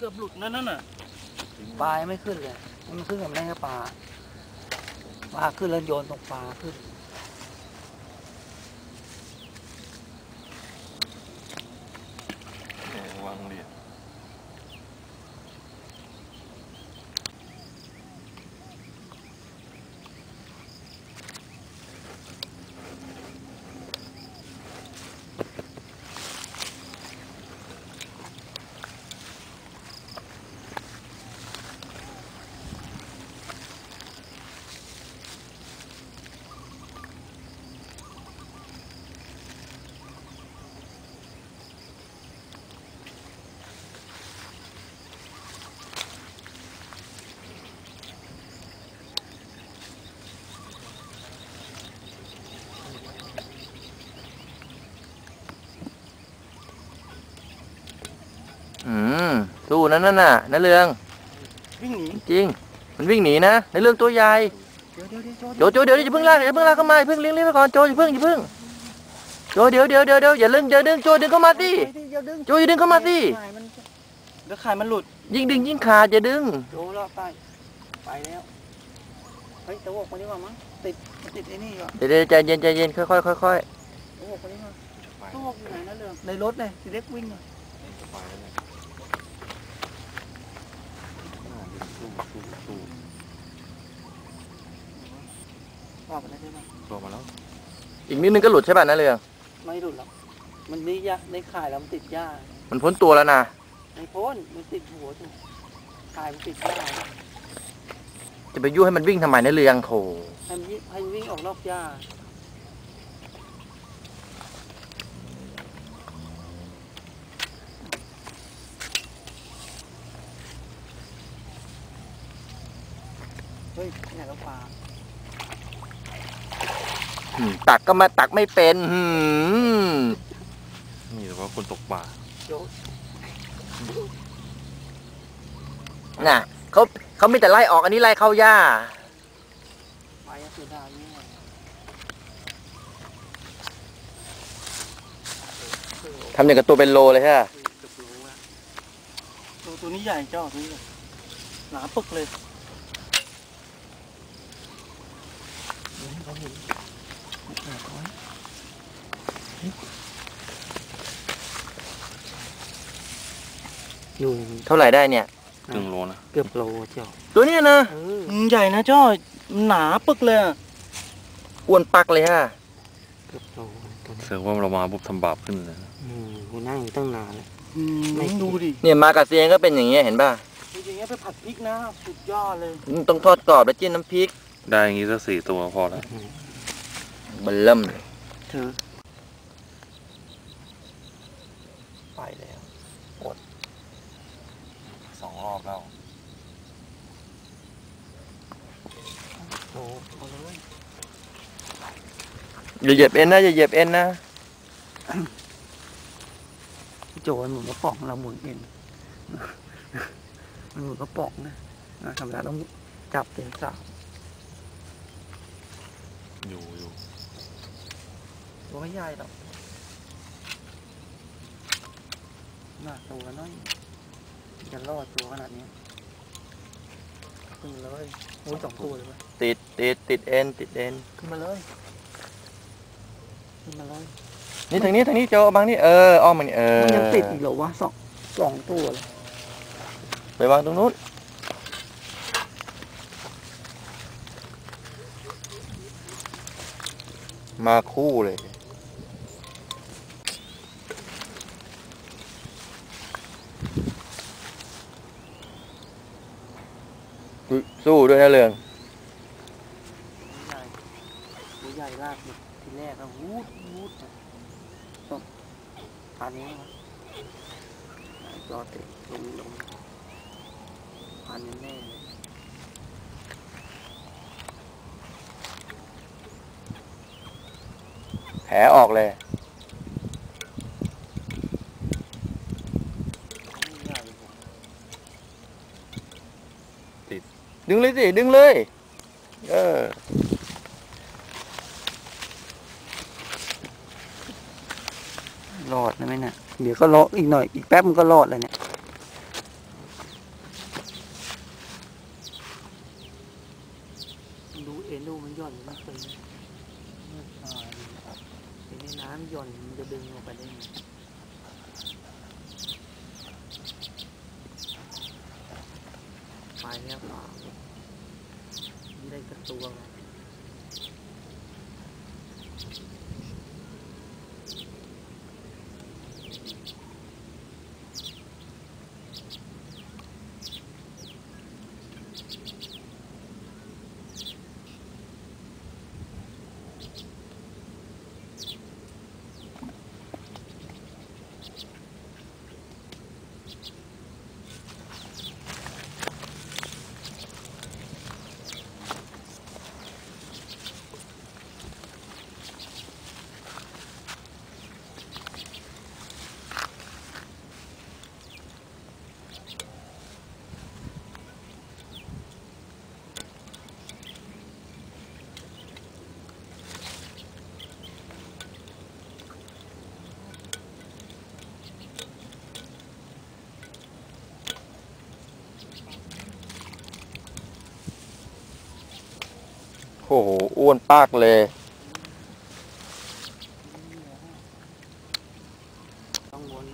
เกือบหลุดนั่นน่ะปลายไม่ขึ้นเลย มันขึ้นกับแม่ปลาปลาขึ้นแล้วโยนตกปลาขึ้น สู้นั่นน่ะน่ะนั่นเรืองวิ่งหนีจริง มันวิ่งหนีนะในเรื่องตัวใหญ่เดี๋ยวเดี๋ยวเดี๋ยวโจโจโจเดี๋ยวอย่าเพิ่งลากอย่าเพิ่งลากเข้ามาอย่าเพิ่งเลี้ยงเลี้ยงไปก่อนโจอย่าเพิ่งอย่าเพิ่งโจเดี๋ยวเดี๋ยวเดี๋ยวเดี๋ยวอย่าดึงอย่าดึงโจดึงเข้ามาสิเดี๋ยวดึงโจอย่าดึงเข้ามาสิขายมันเดี๋ยวขายมันหลุดยิ่งดึงยิ่งขาดอย่าดึงโยรอบใต้ไปแล้วเฮ้ยตะวกคนนี้ว่ามั้งติดติดไอ้นี่ว่ะเดี๋ยวเดี๋ยวใจเย็นใจเย็นค่อยค่อยค่อยค่อยตะวกคนนี้ว่าตะวกอยู่ไหนนะเรื่องในรถเลยทีเล็กวิ่งเลย ไปแล้วเนี่ยสู้สู้สู้ ออกไปได้ไหมตัวมาแล้ว อีกนิดนึงก็หลุดใช่ป่ะนั่นเรือ ไม่หลุดหรอก มันนี่ยาในข่ายแล้วมันติดหญ้ามันพ้นตัวแล้วนะ ในโพ้นมันติดหัวถูกข่ายมันติดหญ้าจะไปยุ่ให้มันวิ่งทำไมนั่นเรืองโถให้มันวิ่งให้มันวิ่งออกนอกหญ้า ฮ้ยไหนแล้วปลาอืมตักก็มาตักไม่เป็นหืมนี่แต่ว่าคนตกป่าโยนน่ะเขาเขาไม่แต่ไล่ออกอันนี้ไล่เข้าหญ้าไปอะคือดาวนี่ไงทำอย่างกับตัวเป็นโลเลยใช่ไหมเกือบรู้แล้วตัวตัวนี้ใหญ่เจ้าตัวนี้ใหญ่หนาปึกเลย เขาเห็นแอบไว้อยู่เท่าไหร่ได้เนี่ย ครึ่งโลนะ เกือบโลเจ้าตัวเนี้ยนะเอออืมใหญ่นะเจ้าหนาปึกเลยอะอ้วนปักเลยฮะ เกือบโลตัวนี้เสือว่าเรามาปุ๊บทำบาปขึ้นเลยนะอืมกูนั่งอยู่ตั้งนานเลยอืมไม่ ดูดิเนี่ยมากับเซียนก็เป็นอย่างเงี้ยเห็นป่ะ จริงๆเงี้ยไปผัดพริกนะ สุดยอดเลย ต้องทอดกรอบแล้วจิ้มน้ำพริก ได้อย่างงี้สักสี่ตัวพอแล้วเบัลเริ่มเลยถือไปแล้วสองรอบแล้วโลเอาเลยอย่าเหยียบเอ็นนะอย่าเหยียบเอ็นนะโจมันหมุนกระป๋องเราหมุนเองมันหมุนกระป๋องนะนะธรรมดาต้องจับเต็มสาว อยู่อยู่ตัวไม่ใหญ่หรอกน่าตัวน้อยจะรอดตัวขนาดนี้ขึ้นมาเลยโอ้ยสองตัวเลยเว้ยติดติดติดเอ็นติดเอ็นขึ้นมาเลยขึ้นมาเลยนี่ทางนี้ทางนี้โจเอาบางนี่เอออ้อมมันนี่เออมันยังติดอีกเหรอวะสองสองตัวเลยไปวางตรงนู้น มาคู่เลย สู้ด้วยนะเรืองใหญ่ตัวใหญ่ลากดทีแรกก็วูดวูดอะต้องทานนี้วะจอติดลงลงพันแน่ๆเลย แผล ออกเลยไม่ใหญ่ผมดึงเลยสิ ดึงเลย เออ รอดนะไหมเนี่ยเดี๋ยวก็รออีกหน่อย อีกแป๊บมันก็รอดเลยเนี่ย ดูเอ็นดูมันหย่อนมันตึงเมื่อตายเห็นในน้ำหย่อนมันจะดึงออกไปได้ไงไปแล้วเปล่าไม่ได้กระตัวเลย โอ้โหอ้วนปากเลยต้องวน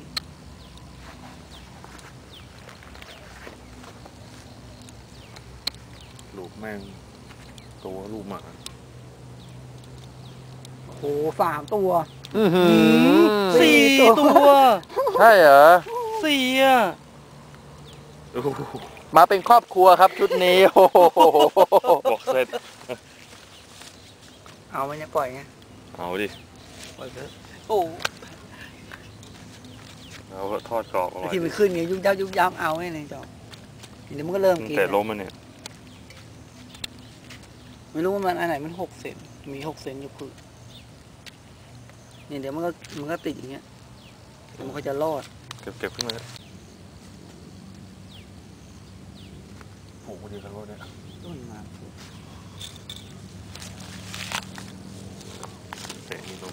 ลูกแม่งตัวลูกหมาโอ้โหสามตัวอื้อหือสี่ตัว ใช่เหรอสี่อะโอ้โหมาเป็นครอบครัวครับชุดนี้ โอ้โหบอกเสร็จ เอาไว้เนี่ยปล่อยไงเอาดิปล่อยเถอะโอ้เราก็ทอดกรอบเอาไอ้ไว้ที่มันขึ้นไงยุ่งยับยุ่งยับเอาไงเนี่ยจอบเดี๋ยวมันก็เริ่มกินแต่ล้มมันเนี่ยไม่รู้ว่ามันอันไหนมันหกเซนมีหกเซนอยู่คือเนี่ยเดี๋ยวมันก็มันก็ติดอย่างเงี้ยเดี๋ยวมันก็จะรอด เก็บเก็บขึ้นมาโอ้โหดีกันรถเนี่ยต้นมา เตะนี่ลง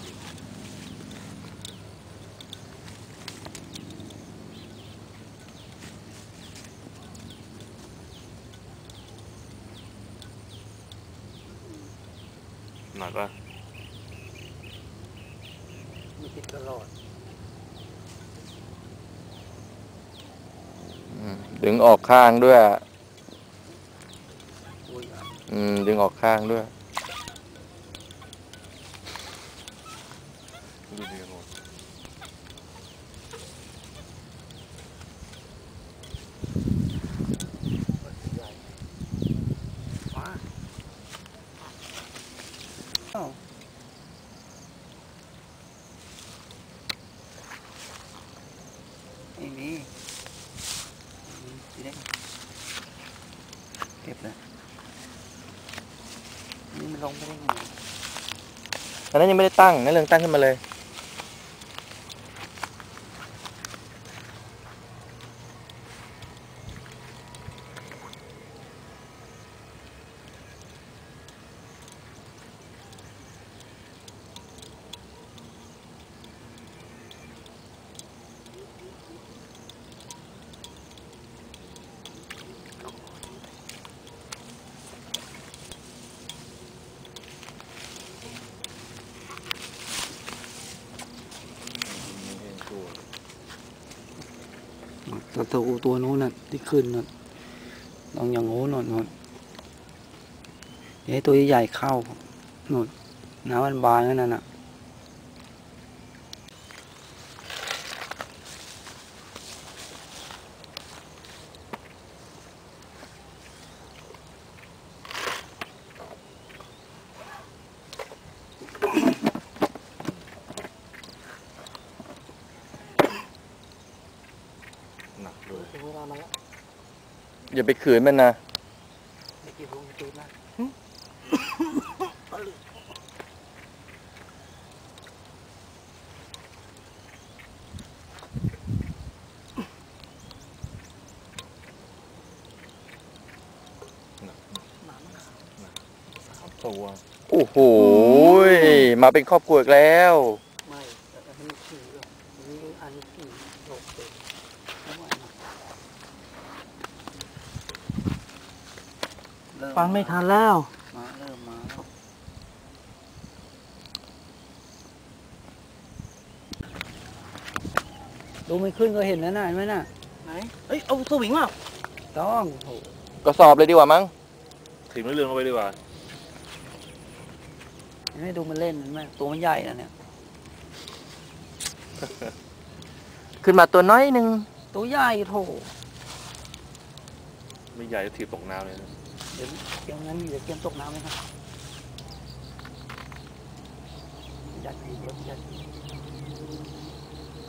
หนักอะไม่ติดก็รอดดึงออกข้างด้วยโอ้ยอะอืม ดึงออกข้างด้วย ดูดีกันหมด ว้าเอ้า ไม่มีสีแดงเก็บนะนี่มันลงไม่ได้ไงอันนั้นยังไม่ได้ตั้งนั่นเรื่องตั้งขึ้นมาเลย ตัวตัวตัวนู้นน่ะที่ขึ้นน่ะลองอย่างโน้นน่ะน่นเดี๋ยวให้ตัวใหญ่เข้าน่นน้ำมันบานนั่นน่ะ หนักด้วย ถึงเวลามาแล้ว อย่าไปขืนมันนะไม่กี่พวงตื่นนะหนักตัวโอ้โห มาเป็นครอบครัวอีกแล้ว ฟังไม่ทันแล้ว มาเริ่มมาดูไม่ขึ้นก็เห็นแล้วน่ะไหมน่ะ ไหนเอ้ยเอาสวิงมาต้องกระสอบเลยดีกว่ามั้งถีบเรื่องเข้าไปดีกว่า เห็ไม่ดูมันเล่นเห็นไหมตัวมันใหญ่นะเนี่ย ขึ้นมาตัวน้อยหนึ่งตัวใหญ่โถ ไม่ใหญ่จะถีบตกน้ำเลยนะ เดี๋ยวเกี่ยวงั้นเดี๋ยวเกี่ยวตกน้ำไหมครับยัดอีกแล้วยัดอีก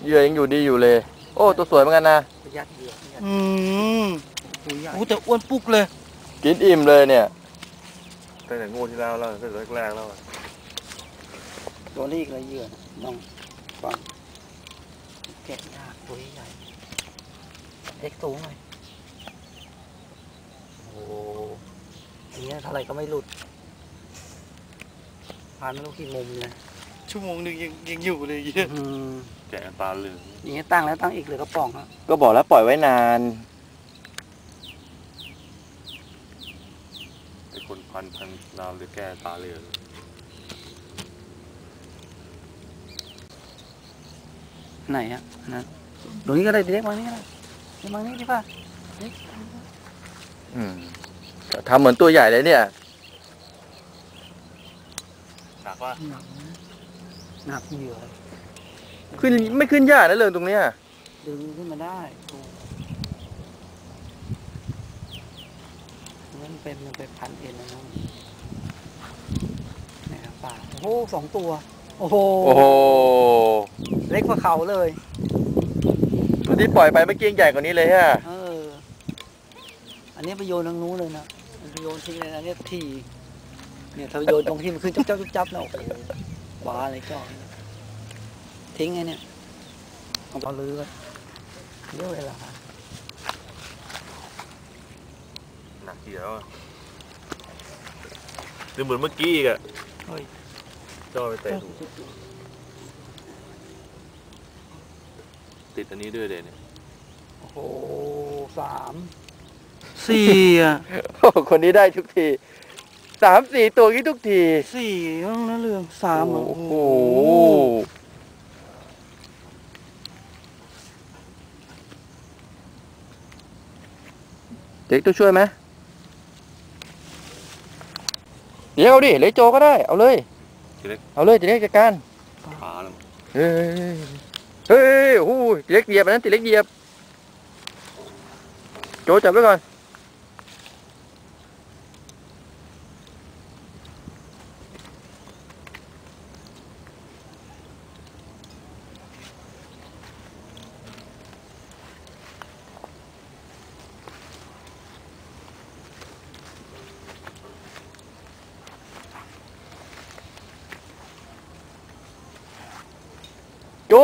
เหยื่อยังอยู่ดีอยู่เลย โอ้ตัวสวยเหมือนกันนะยัดเหยื่อยัดอืมตัวใหญ่ โอ้แต่อ้วนปุกเลย กินอิ่มเลยเนี่ยตั้งแต่งวดที่แล้วแล้วตั้งแต่แรกๆแล้วอะตัวนี้อีกเลยเหยื่อน้องฟังแกะยากตัวใหญ่เล็กสูงหน่อยโอ้ อันนี้เท่าไหร่ก็ไม่หลุดผ่านไม่รู้กี่มุมเลยชั่วโมงหนึ่งยังยังอยู่เลยเหี้ยอืมแกะตาเหลืองอย่างนี้ตั้งแล้วตั้งอีกเหลือกระป๋องครับก็บอกแล้วปล่อยไว้นาน ไอ้คนพันพันดาวเลยแก้ตาเหลืองไหนฮะนะตรงนี้ก็ได้เล็กมานี่ก็ได้เล็กมานี่ดีป่ะอืม ทำเหมือนตัวใหญ่เลยเนี่ย หนักว่าหนักนะหนักเหยื่อขึ้นไม่ขึ้นยากนะเรื่องตรงเนี้ยดึงขึ้นมาได้โอ้มันเป็นมันเป็นพันเอ็นนะน้องนี่ครับป่าโอ้โหสองตัว โอ้โหโอ้โหเล็กกว่าเขาเลยตัวที่ปล่อยไปเมื่อกี้ยังใหญ่กว่านี้เลยฮะ เออ อันนี้ไปโยนทางนู้นเลยนะมันไป โยนทิ้งเลยนะเนี่ยทีเนี่ยถ้าโยนตรงที่มันขึ้นจับจับจับจับนะโอ้โหบ้าเลยจ่อทิ้งไงเนี่ยเอาไปลื้อกันเยอะเลยล่ะหนักเกี่ยวอะดูเหมือนเมื่อกี้อีกอะเฮ้ยจ้อไปเตะถูกติดอันนี้ด้วยเดเนี่ยโอ้โหสาม สี่อะโอ้โหคนนี้ได้ทุกทีสามสี่ตัวกี้ทุกทีสี่บ้างนะเรื่องสามอะโอ้โหเด็กตัวช่วยไหมเดี๋ยวเอาดิเลยโจก็ได้ เอาเลยทีเล็กเอาเลยตีเล็กจัดการขาแล้วเฮ้ยเฮ้ยโอ้โหตีเล็กเหยียบอันนั้นตีเล็กเหยียบโจจับไว้ก่อน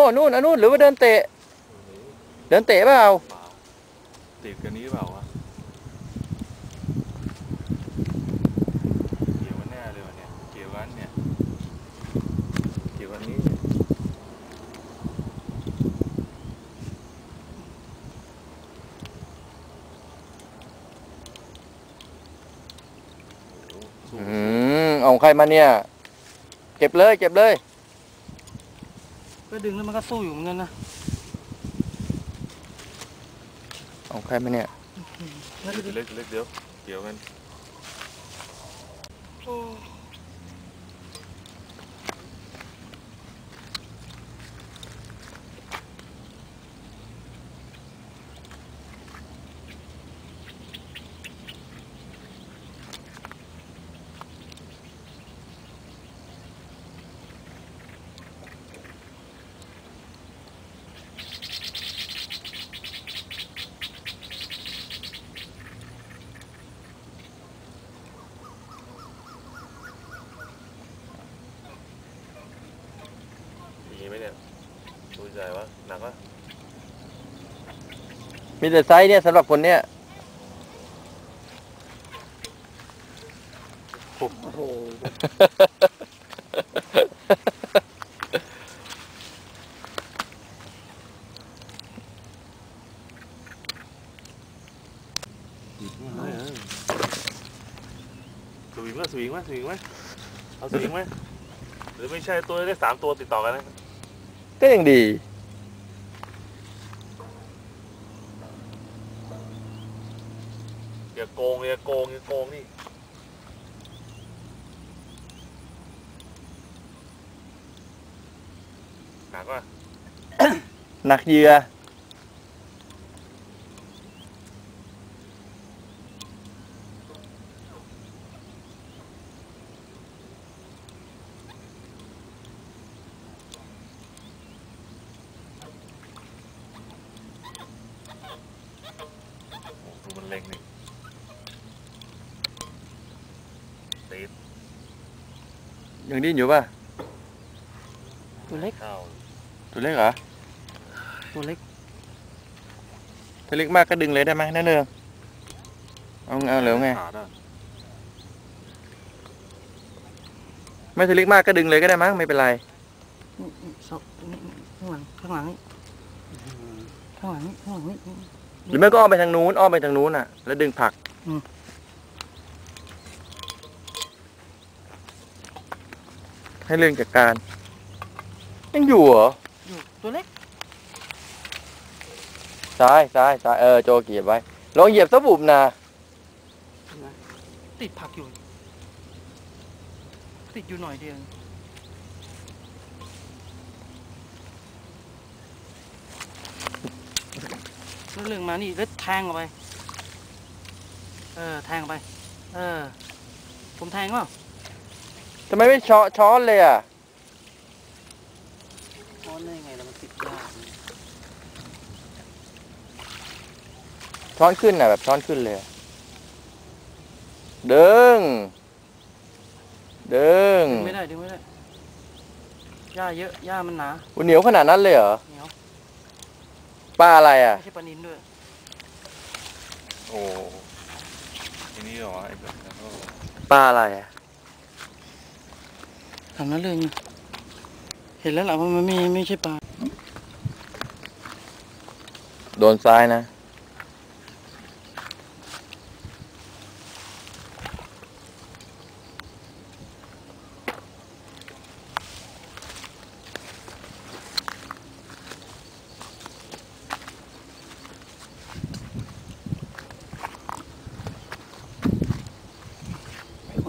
โจนู่นอันนู่นหรือว่าเดินเตะ เดินเตะเปล่าเปล่าติดกันนี้หรือเปล่าวะเกี่ยวกันแน่เลยวะเนี่ยเกี่ยวกันเนี่ยเกี่ยวกันนี้อืมเอาของใครมาเนี่ย เก็บเลย เก็บเลย ก็ดึงแล้วมันก็สู้อยู่เหมือนกันนะเอาของใครมาเนี่ยเล็กเล็กเล็กเดี๋ยวเกี่ยวกัน ใหญ่วะหนักวะมีแต่ไซส์เนี่ยสำหรับคนเนี่ยโอ้โหสวิงไหมสวิงไหมสวิงไหมเอาสวิงไหมหรือไม่ใช่ตัวได้สามตัวติดต่อกันนะ ก็ยังดี อย่าโกงอย่าโกงอย่าโกงนี่หนักป่ะ หนักเหยื่อ ดูมันเล็งนี่ตีดยังดิ้นอยู่ป่ะ ตัวเล็ก เข้าตัวเล็กเหรอ ตัวเล็กถ้าเล็กมากก็ดึงเลยได้ไหมนั่นเองเอาเอาเหลวไง ขาดอะไม่ถ้าเล็กมากก็ดึงเลยก็ได้มั้งไม่เป็นไร นี่นี่ศพนี่ข้างหลังข้างหลังนี่ข้างหลังนี่ข้างหลังนี่ หรือไม่ก็อ้อมไปทางนู้นอ้อมไปทางนู้นอะ แล้วดึงผลักอืม ให้เรื่องจัดการ ยังอยู่เหรออยู่ตัวเล็กซ้ายซ้ายซ้ายเออโจเหยียบไว้ลองเหยียบสบุบนะติดผักอยู่ ติดอยู่หน่อยเดียว แล้วเรื่องมานี่แล้วแทงออกไป เออ แทงออกไป เออ ผมแทงเปล่าทำไมไม่ช้อนช้อนเลยอะ ช้อนได้ไงแล้วมันติดยากช้อนขึ้นน่ะแบบช้อนขึ้นเลยอะดึงดึงดึงไม่ได้ดึงไม่ได้หญ้าเยอะหญ้ามันหนาอุ๊ยเหนียวขนาดนั้นเลยเหรอ เหนียว ป้าอะไรอะไม่ใช่ปลานินด้วย โอ้ทีนี้เหรอไอ้แบบนั้นก็ป้าอะไรอะทำนั้นเลยไงเห็นแล้วล่ะว่ามันไม่ไม่ใช่ปลา โดนซ้ายนะ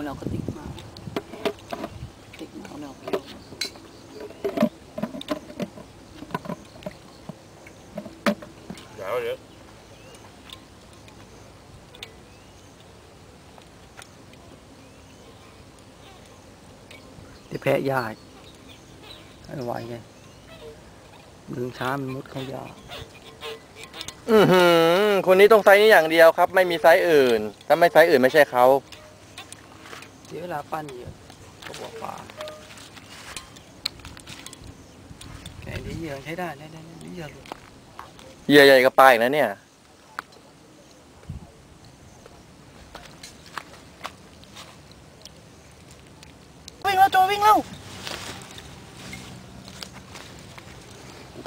ไอ้คนเราก็ติดมาติดมาเอาแนวเพียวเดี๋ยวเดี๋ยวที่แพ้ยากให้ไวไงดึงช้ามันมุดเข้ายากอือหือคนนี้ต้องไซส์นี้อย่างเดียวครับ ไม่มีไซส์อื่น ถ้าไม่ไซส์อื่นไม่ใช่เขาเสียเวลาปั้นเยอะก็บอกปลาแกนี้เหยื่อใช้ได้ได้ได้ได้เหยื่อหลุดเหยื่อใหญ่กับปลาอีกนะเนี่ย วิ่งแล้วโจวิ่งแล้ว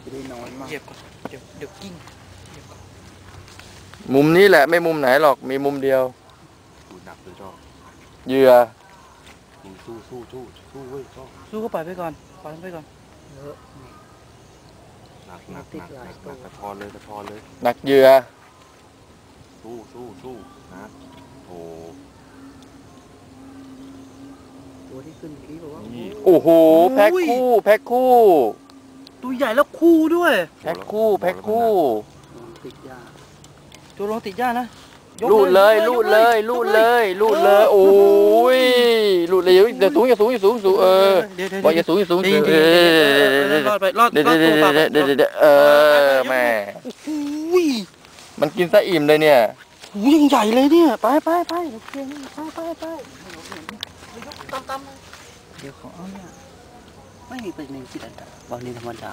จะได้น้อยมากเหยียบก่อนเดี๋ยวเดี๋ยวกิ้งเหยียบก่อนมุมนี้แหละไม่มุมไหนหรอกมีมุมเดียว ดูหนักเลยจ้อ เหยื่อดูสู้สู้สู้สู้เว้ยจ้อสู้ก็ปล่อยไปก่อนปล่อยมันไปก่อนเยอะหนักหนักหนักหนักหนักกระทอนเลยกระทอนเลย หนักเหยื่อสู้สู้สู้นะโอ้ตัวที่ขึ้นเมื่อกี้บอกว่านี่โอ้โหแพ็คคู่แพ็คคู่ ตัวใหญ่แล้วคู่ด้วย แพ็คคู่แพ็คคู่มันติดยากโจลองติดหญ้านะก ลูดเลยลูดเลยลูดเลยลูดเลยโอ้ยลูดเลยอย่าสูงอย่าสูงอย่าสูงอย่าสูงเออเดี๋ยวเดี๋ยวบอกอเดี๋ยวย่าสูงอย่าสูงเดี๋ยวเอเดี๋ยวเดี๋ยวอรอดไปรอดเดี๋ยวรอดเดี๋ยวตัวปลาเดี๋ยวเดี๋ยวเดี๋ยวเออแม่อุ้ยมันกินซะอิ่มเลยเนี่ยอุ้ยยังใหญ่เลยเนี่ยไปไปไปโอเคไปไปไปยกตามตามเดี๋ยวเขาเอาเนี่ยไม่มีเป็นหนึ่งจิตรดาวันนี้ธรรมดา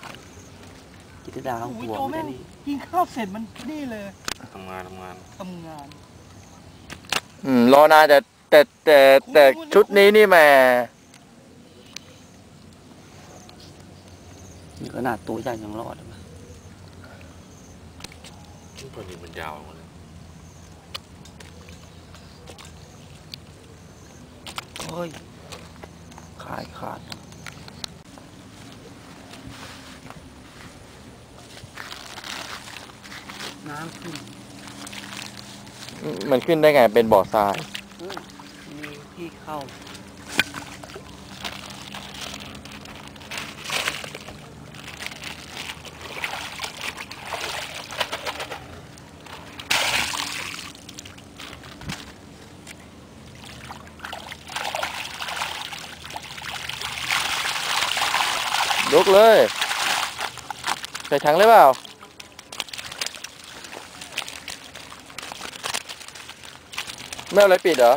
จิตรดาเอาอุ้ยหัวโจมันแม่จะงนี่กินข้าวเสร็จมันนี่เลย ทำงานทำงานทำงานอืมรอนานแต่แต่แต่แต่ชุดนี้นี่แหม่นี่ขนาดตัวใหญ่ยังรอดเลยตัวนี้มันยาวหมดเลยโอ้ยขาดขาด น้ำขึ้นมันขึ้นได้ไงเป็นบ่อทราย เออมีที่เข้า ยกเลย ใส่ถังเลยเปล่า ไม่เอาอะไรปิดเหรอ